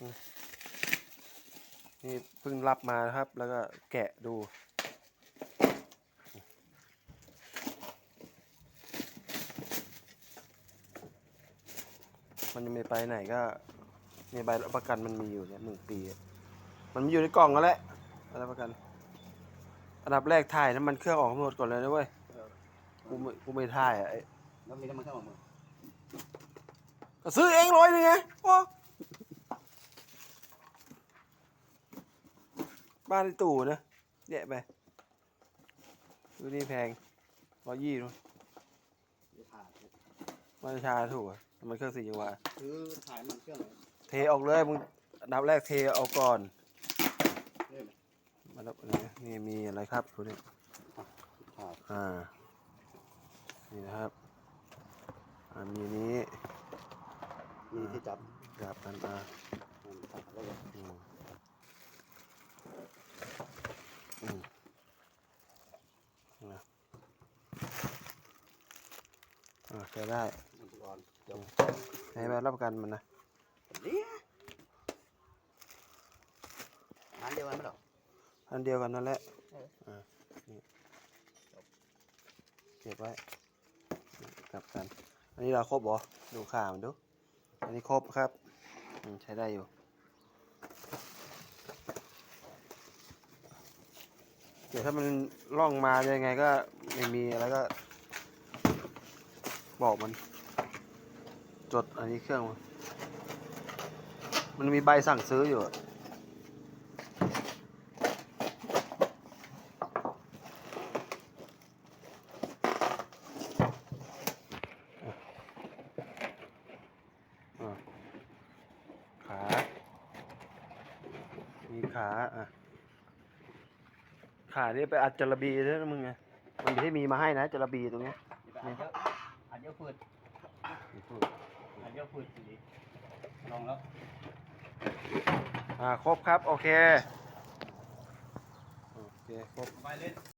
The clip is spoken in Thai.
นี่เพิ่งรับมานะครับ แล้วก็แกะดู มันยังไม่ไปไหนก็เนี่ยใบรับประกันมันมีอยู่เนี่ยหนึ่งปีอะมันมีอยู่ในกล่องก็แหละใบรับประกัน อันดับแรกถ่ายน้ำมันเครื่องออกทั้งหมดก่อนเลยนะเว้ยเออกูไม่กูไม่ถ่ายอะไอ้แล้วมีน้ำมันเข้ามามือก็ซื้อเองร้อยหนึงไงโอ้ บ้านในตู่นะแยะไป ดูนี่แพงร้อยยี่นู้นเดี๋ยวถ่ายมาชาถูกอะน้ำมันเครื่องสี่จังหวะคือถ่ายมันเครื่องเลยเทออกเลยมึงอันดับแรกเทเอาก่อนนี่ไหมมาแล้วนี่มีอะไรครับดูนี่ถ่ายอ่า นี่นะครับอ่ามีนี้มีที่จับจับกันอ่าอืมถ่ายแล้วก็อืมอืม นะอ่าใช้ได้มันก่อนจบใช้ใบรับประกันมันนะเนี่ยงานเดียวกันไหมหรออันเดียวกันนั่นแหละเอออ่านี่เก็บไว้กลับกัน อันนี้เราครบเหรอดูข่ามันดู อันนี้ครบครับอืมใช้ได้อยู่ เดี๋ยวถ้ามันล่องมายังไงก็ไม่มีอะไรก็ บอกมัน จดอันนี้เครื่อง มันมันมีใบสั่งซื้ออยู่อะอะขา มีขา อะ ขานี่ไปอัดจระบีด้วยนะมึงไงมันไม่ได้มีมาให้นะจระบีตรงเนี้ย อันเยอะอันเยอะพืชนี่พูดอันเยอะพืชสิลองแล้วอ่าครบครับ โอเค โอเค ครบ ไปเล่น